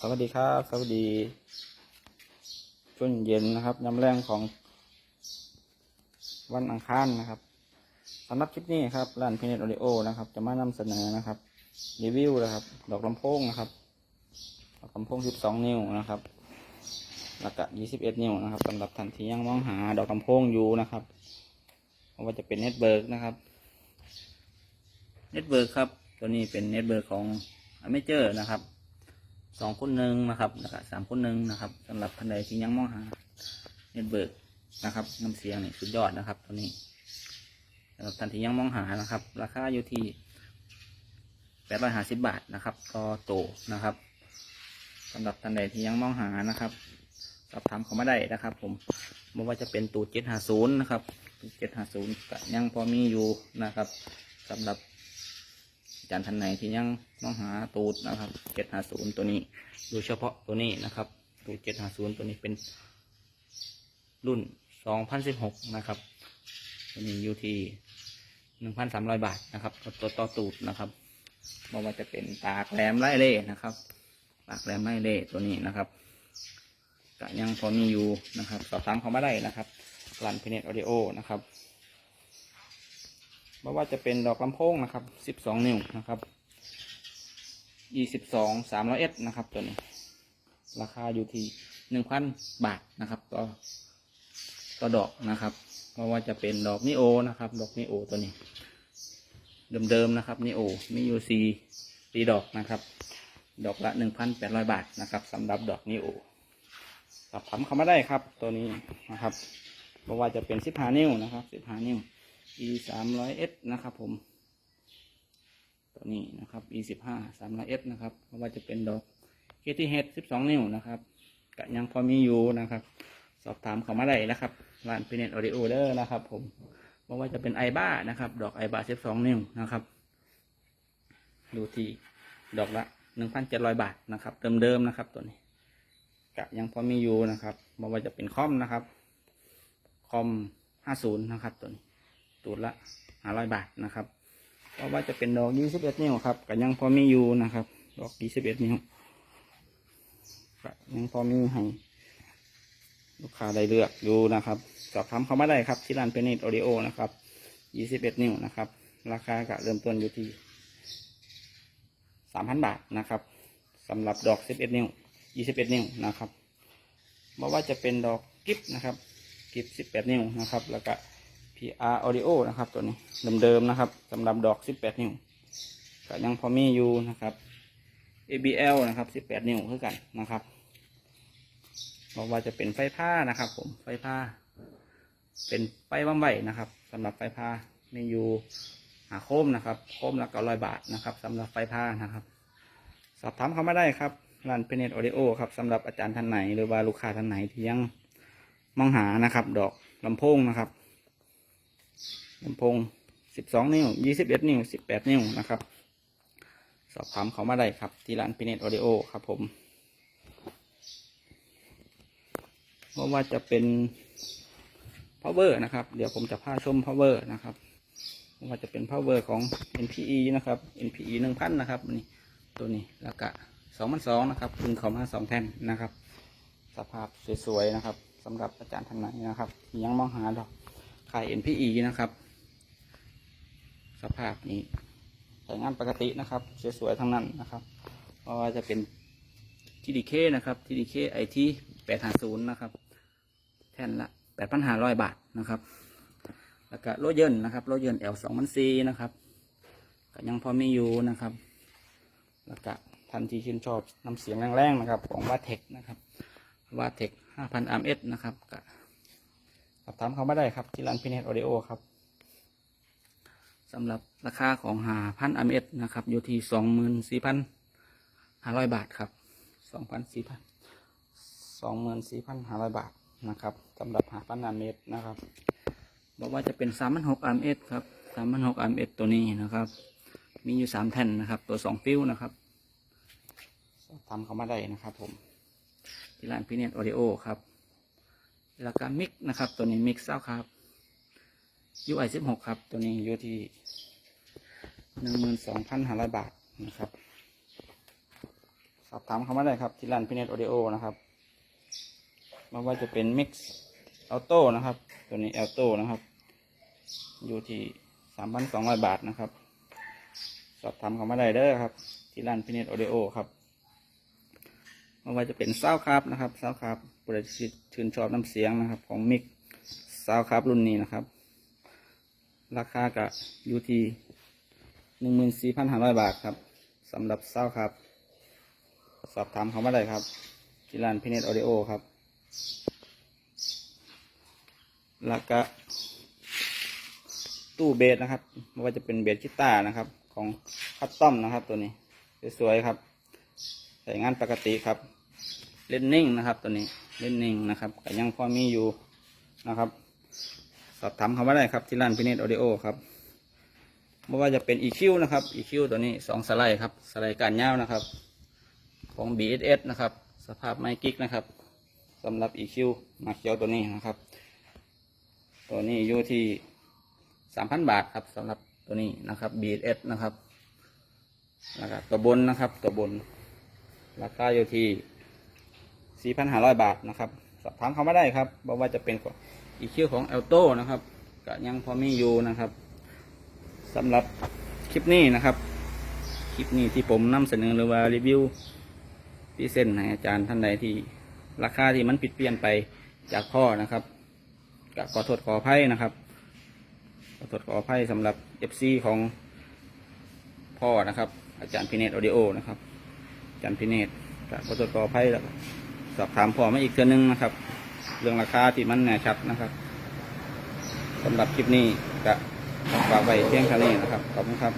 สวัสดีครับ สวัสดีช่วงเย็นนะครับยำแรงของ วันอังคารนะครับสำหรับคลิปนี้ครับร้านเพเนตออดิโอนะครับ จะมานำเสนอนะครับรีวิวนะครับ ดอกลำโพงนะครับดอกลำโพง 12 นิ้วนะครับแล้วก็21 นิ้วนะครับสำหรับท่านที่ยังมองหาดอกลำโพงอยู่นะครับไม่ว่าจะเป็นเน็ตเบิร์กนะครับเน็ตเบิร์กครับ ตัวนี้เป็นเน็ตเบิร์กของอเมเจอร์นะครับ สองคนหนึ่งนะครับแล้วก็สามคนหนึ่งนะครับสำหรับท่านใดที่ยังมองหาเน็ตเบิร์กนะครับน้ำเสียงนี่สุดยอดนะครับตัวนี้สำหรับท่านที่ยังมองหานะครับ ราคาอยู่ที่แปดร้อยห้าสิบบาทนะครับต่อโตนะครับสำหรับท่านใดที่ยังมองหานะครับสอบถามเขามาได้นะครับ ผมไม่ว่าจะเป็นตูดเจ็ดห้าศูนย์นะครับเจ็ดห้าศูนย์ยังพอมีอยู่นะครับสำหรับ อาจารย์ท่านไหนที่ยังต้องหาตูดนะครับเจ็ดหาศูนย์ตัวนี้ โดยเฉพาะตัวนี้นะครับ ตูดเจ็ดหาศูนย์ตัวนี้เป็น รุ่นสองพันสิบหกนะครับตัวนี้อยู่ที่หนึ่งพันสามร้อยบาทนะครับตัวต่อตูดนะครับไม่ว่าจะเป็นตากแหลมไล่เล่นะครับตากแหลมไล่เล่ตัวนี้นะครับก็ยังพอมีอยู่นะครับ สอบถามเขามาได้นะครับรันเพเนตออดิโอนะครับ ไม่ว่าจะเป็นดอกลำโพงนะครับ12นิ้วนะครับ22 300เอสนะครับตัวนี้ ราคาอยู่ที่1,000บาทนะครับต่อต่อดอกนะครับไม่ว่าจะเป็นดอกนิโอนะครับ ดอกนิโอตัวนี้ เดิมๆนะครับนิโอมีอยู่สี่สี่ดอกนะครับ ดอกละ1,800บาทนะครับสำหรับดอกนิโอสอบถามเขามาได้ครับ ตัวนี้นะครับไม่ว่าจะเป็น15นิ้วนะครับ15นิ้ว e สามร้อย s นะครับผม ตัวนี้นะครับ e สิบห้าสามร้อย s นะครับเพราะว่าจะเป็นดอก KTH สิบสองนิ้วนะครับก็ยังพอมีอยู่นะครับ สอบถามเขามาได้นะครับร้าน p เน็ตออดิโอเดอร์นะครับ ผมเพราะว่าจะเป็นไอบ้านะครับ ดอกไอบ้าสิบสองนิ้วนะครับ ดูที่ดอกละหนึ่งพันเจ็ดร้อยบาทนะครับเดิมๆนะครับ ตัวนี้ก็ยังพอมีอยู่นะครับไม่ว่าจะเป็นคอมนะครับ คอมห้าศูนย์นะครับตัวนี้ ตูดละห้าร้อยบาทนะครับเพราะว่าจะเป็นดอกยี่สิบเอ็ดนิ้วครับก็ยังพอมีอยู่นะครับ ดอกยี่สิบเอ็ดนิ้วก็ยังพอมีให้ลูกค้าได้เลือกอยู่นะครับสอบถามเขามาได้ครับที่ร้านเพนนิตออดิโอนะครับยี่สิบเอ็ดนิ้วนะครับ ราคาก็เริ่มต้นอยู่ที่สามพันบาทนะครับสำหรับดอกสิบเอ็ดนิ้วยี่สิบเอ็ดนิ้วนะครับเพราะว่าจะเป็นดอกกิฟนะครับ กิฟสิบแปดนิ้วนะครับ แล้วก็ PR Audio นะครับตัวนี้เดิมๆนะครับสำหรับดอก 18 นิ้วก็ยังพอมีอยู่นะครับ ABL นะครับ 18 นิ้วคือกันนะครับบอกว่าจะเป็นไฟผ้านะครับ ผมไฟผ้า เป็นไฟบำไวนะครับสำหรับไฟผ้ามีอยู่หาโคมนะครับโคมละเก้าร้อยบาทนะครับสำหรับไฟผ้านะครับ สอบถามเขามาได้ครับร้านเพเนตออดิโอครับสำหรับอาจารย์ท่านไหน หรือว่าลูกค้าท่านไหนที่ยังมองหานะครับ ดอกลำโพงนะครับ ลำโพง 12 นิ้ว 21 นิ้ว 18 นิ้วนะครับ สอบถามเขามาได้ครับ ที่ร้านพิเนตออดิโอครับผมเพราะว่าจะเป็น power นะครับ เดี๋ยวผมจะพาชม power นะครับไม่ว่าจะเป็น power ของ NPE นะครับ NPE 1000 นะครับนี่ตัวนี้แล้วก็2002นะครับคุณเขามา2แท่นนะครับ สภาพสวยๆนะครับสำหรับอาจารย์ท่านไหนนะครับยังมองหาดอก ขาย NPE นะครับ สภาพนี้ใช้งานปกตินะครับ สวยๆทั้งนั้นนะครับเพราะว่าจะเป็น TDK นะครับ TDK IT 850นะครับ แท่นละ8,500บาทนะครับ แล้วก็โลเยินนะครับโลเยิน L 2 0 0 4นะครับก็ยังพอมีอยู่นะครับ แล้วก็ทันที่ชื่นชอบน้ำเสียงแรงๆนะครับ ของวาเทคนะครับวาเทค5,000 RMS นะครับก็ สอบถามเขามาได้ครับ ที่ร้านพิเนตออดิโอครับสำหรับราคาของหาพันอเมตนะครับ อยู่ที่สองหมื่นสี่พันห้าร้อยบาทครับสองพันสี่พันสองหมื่นสี่พันห้าร้อยบาทนะครับสำหรับหาพันอเมตนะครับบอกว่าจะเป็นสามพันหกอเมตครับสามพันหกอเมตตัวนี้นะครับ มีอยู่สามแท่นนะครับ ตัวสองฟิวนะครับทำเขามาได้นะครับผมที่ร้านพีเนตออดิโอครับ แล้วก็มิกนะครับ ตัวนี้มิกเศร้าครับ UI สิบหกครับ ตัวนี้อยู่ที่หนึ่งหมื่นสองพันห้าร้อยบาทนะครับ สอบถามเขามาได้ครับ ที่ร้านพิเนตออดิโอนะครับไม่ว่าจะเป็น Mix Auto นะครับ ตัวนี้ Alto นะครับ อยู่ที่3,200บาทนะครับ สอบถามเขามาได้เด้อครับ ที่ร้านพิเนตออดิโอครับ ไม่ว่าจะเป็นซาวครับนะครับซาวครับบริษัทชื่นชอบน้ำเสียงนะครับ ของ Mix ซาวครับรุ่นนี้นะครับ ราคากะอยู่ที่หนึ่งหมื่นสี่พันห้าร้อยบาทครับสำหรับเศร้าครับ สอบถามเขามาได้ครับที่ร้านพิเนตออดิโอครับแล้วก็ตู้เบสนะครับไม่ว่าจะเป็นเบสกีตาร์นะครับ ของคัตตอมนะครับตัวนี้ สวยๆครับใช้งานปกติครับ เล่นนิ่งนะครับตัวนี้เล่นนิ่งนะครับก็ยังพอมีอยู่นะครับ สอบถามเขามาได้ครับที่ร้านพิเนตออดิโอครับไม่ว่าจะเป็น EQ นะครับ EQ ตัวนี้สองสไลด์ครับสไลด์การเงาวนะครับ ของ BSS นะครับ สภาพไม้กิ๊กนะครับสำหรับ EQ มาเขียวตัวนี้นะครับ ตัวนี้อยู่ที่สามพันบาทครับสำหรับตัวนี้นะครับ BSS นะครับแล้วก็ตัวบนนะครับตัวบนราคาอยู่ที่ 4,500 บาทนะครับสอบถามเขามาได้ครับบอกว่าจะเป็นของ EQ ของ Alto นะครับก็ยังพอมีอยู่นะครับสำหรับคลิปนี้นะครับ คลิปนี้ที่ผมนำเสนอหรือว่ารีวิวพรีเซนให้อาจารย์ท่านใดที่ราคาที่มันผิดเปลี่ยนไปจากพ่อนะครับก็ขอโทษขออภัยนะครับขอโทษขออภัยสำหรับ FC ของพ่อนะครับ อาจารย์พิเนตออดิโอนะครับอาจารย์พิเนตขอโทษขออภัยแล้ว สอบถามพ่อมาอีกเทือนึงนะครับ เรื่องราคาที่มันแน่ชัดนะครับสำหรับคลิปนี้ก็ฝากไว้เพียงเท่านี้นะครับ ขอบคุณครับ